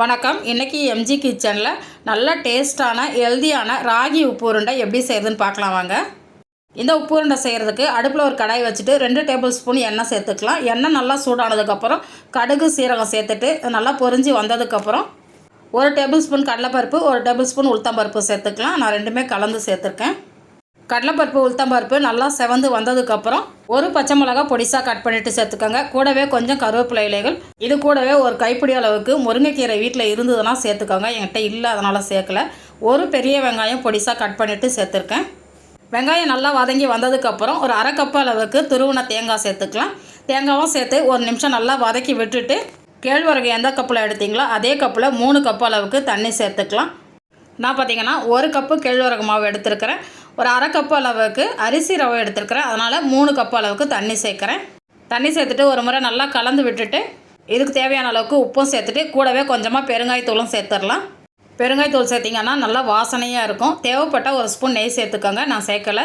வணக்கம். இன்றைக்கி எம்ஜி கிச்சனில் நல்ல டேஸ்டான ஹெல்தியான ராகி உப்பு உருண்டை எப்படி செய்கிறதுன்னு பார்க்கலாம் வாங்க. இந்த உப்பு உருண்டை செய்கிறதுக்கு அடுப்பில் ஒரு கடாய் வச்சுட்டு ரெண்டு டேபிள் ஸ்பூன் எண்ணெய் சேர்த்துக்கலாம். எண்ணெய் நல்லா சூடானதுக்கப்புறம் கடுகு சீரகம் சேர்த்துட்டு நல்லா பொரிஞ்சு வந்ததுக்கப்புறம் ஒரு டேபிள் ஸ்பூன் கடலைப்பருப்பு ஒரு டேபிள் ஸ்பூன் உளுத்தம்பருப்பு சேர்த்துக்கலாம். நான் ரெண்டுமே கலந்து சேர்த்துருக்கேன். கடலைப்பருப்பு உளுத்தம்பருப்பு நல்லா செவந்து வந்ததுக்கப்புறம் ஒரு பச்சை மிளகா பொடிசாக கட் பண்ணிட்டு சேர்த்துக்கோங்க. கூடவே கொஞ்சம் கருவேப்பிலை இலைகள். இது கூடவே ஒரு கைப்பிடி அளவுக்கு முருங்கைக்கீரை வீட்டில் இருந்ததுன்னா சேர்த்துக்கோங்க. என்கிட்ட இல்லை அதனால் சேர்க்கல. ஒரு பெரிய வெங்காயம் பொடிசாக கட் பண்ணிவிட்டு சேர்த்துருக்கேன். வெங்காயம் நல்லா வதங்கி வந்ததுக்கப்புறம் ஒரு அரை கப்பு அளவுக்கு துருவின தேங்காய் சேர்த்துக்கலாம். தேங்காயும் சேர்த்து ஒரு நிமிஷம் நல்லா வதக்கி விட்டுட்டு கேழ்வரகு எந்த கப்பில் எடுத்தீங்களோ அதே கப்பில் மூணு கப்பு அளவுக்கு தண்ணி சேர்த்துக்கலாம். நான் பார்த்தீங்கன்னா ஒரு கப்பு கேழ்வரகு மாவு எடுத்துருக்கிறேன். ஒரு அரை கப் அளவுக்கு அரிசி ரவை எடுத்துருக்கிறேன். அதனால் மூணு கப் அளவுக்கு தண்ணி சேர்க்குறேன். தண்ணி சேர்த்துட்டு ஒரு முறை நல்லா கலந்து விட்டுட்டு இதுக்கு தேவையான அளவுக்கு உப்பும் சேர்த்துட்டு கூடவே கொஞ்சமாக பெருங்காயத்தூளும் சேர்த்துடலாம். பெருங்காயத்தூள் சேர்த்திங்கன்னா நல்லா வாசனையாக இருக்கும். தேவைப்பட்டால் ஒரு ஸ்பூன் நெய் சேர்த்துக்கோங்க. நான் சேர்க்கலை.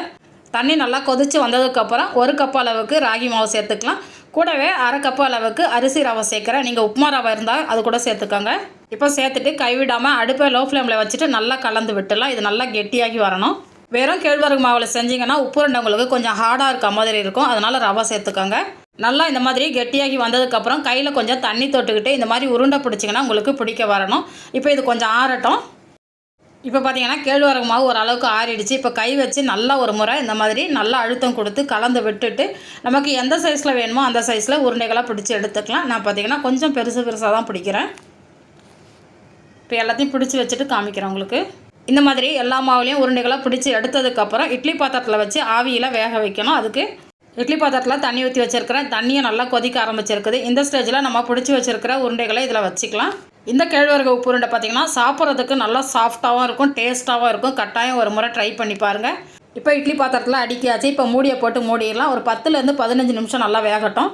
தண்ணி நல்லா கொதித்து வந்ததுக்கப்புறம் ஒரு கப் அளவுக்கு ராகி மாவு சேர்த்துக்கலாம். கூடவே அரை கப் அளவுக்கு அரிசி ரவை சேர்க்குறேன். நீங்கள் உப்புமா ரவை இருந்தால் அது கூட சேர்த்துக்கோங்க. இப்போ சேர்த்துட்டு கைவிடாமல் அடுப்பை லோ ஃப்ளேமில் வச்சுட்டு நல்லா கலந்து விட்டுலாம் இது நல்லா கெட்டியாகி வரணும். வெறும் கேழ்வரகு மாவில் செஞ்சிங்கன்னா உப்பு உங்களுக்கு கொஞ்சம் ஹார்டாக இருக்க மாதிரி இருக்கும். அதனால் ரவை சேர்த்துக்கோங்க. நல்லா இந்த மாதிரி கெட்டியாகி வந்ததுக்கப்புறம் கையில் கொஞ்சம் தண்ணி தொட்டுக்கிட்டு இந்த மாதிரி உருண்டை பிடிச்சிங்கன்னா உங்களுக்கு பிடிக்க வரணும். இப்போ இது கொஞ்சம் ஆறட்டும். இப்போ பார்த்தீங்கன்னா கேழ்வரகு மாவு ஓரளவுக்கு ஆறிடுச்சு. இப்போ கை வச்சு நல்லா ஒரு முறை இந்த மாதிரி நல்லா அழுத்தம் கொடுத்து கலந்து விட்டுட்டு நமக்கு எந்த சைஸில் வேணுமோ அந்த சைஸில் உருண்டைகளாக பிடிச்சி எடுத்துக்கலாம். நான் பார்த்தீங்கன்னா கொஞ்சம் பெருசு பெருசாக தான் பிடிக்கிறேன். இப்போ எல்லாத்தையும் பிடிச்சி வச்சுட்டு காமிக்கிறேன் உங்களுக்கு. இந்த மாதிரி எல்லா மாவுலேயும் உருண்டைகளாக பிடிச்சி எடுத்ததுக்கப்புறம் இட்லி பாத்திரத்தில் வச்சு ஆவியில் வேக வைக்கணும். அதுக்கு இட்லி பாத்திரத்தில் தண்ணி ஊற்றி வச்சுருக்கிறேன். தண்ணியை நல்லா கொதிக்க ஆரம்பிச்சிருக்குது. இந்த ஸ்டேஜில் நம்ம பிடிச்சி வச்சுருக்கிற உருண்டைகளை இதில் வச்சுக்கலாம். இந்த கேழ்வரகு உப்பு உருண்டை பார்த்திங்கன்னா சாப்பிட்றதுக்கு நல்லா சாஃப்டாகவும் இருக்கும் டேஸ்ட்டாகவும் இருக்கும். கட்டாயம் ஒரு முறை ட்ரை பண்ணி பாருங்கள் இப்போ இட்லி பாத்திரத்தில் அடிக்காச்சு இப்போ மூடியை போட்டு மூடிடலாம். ஒரு பத்துலேருந்து பதினஞ்சு நிமிஷம் நல்லா வேகட்டும்.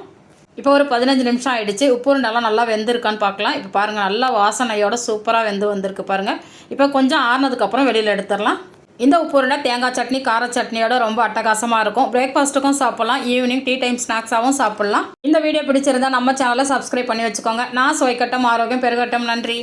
இப்போ ஒரு பதினஞ்சு நிமிஷம் ஆகிடுச்சு உப்பு உருண்டெல்லாம் நல்லா வெந்திருக்கான்னு பார்க்கலாம். இப்போ பாருங்கள் நல்லா வாசனையோட சூப்பராக வெந்து வந்திருக்கு பாருங்கள் இப்போ கொஞ்சம் ஆறுனதுக்கப்புறம் வெளியில் எடுத்துடலாம். இந்த உப்பு உருண்டை தேங்காய் சட்னி கார சட்னியோட ரொம்ப அட்டகாசமாக இருக்கும். பிரேக்ஃபாஸ்ட்டுக்கும் சாப்பிட்லாம். ஈவினிங் டீ டைம் ஸ்நாக்ஸாகவும் சாப்பிட்லாம். இந்த வீடியோ பிடிச்சிருந்தா நம்ம சேனலை சப்ஸ்கிரைப் பண்ணி வச்சுக்கோங்க. நான் சுவைக்கட்டம் ஆரோக்கியம் பெருகட்டம். நன்றி.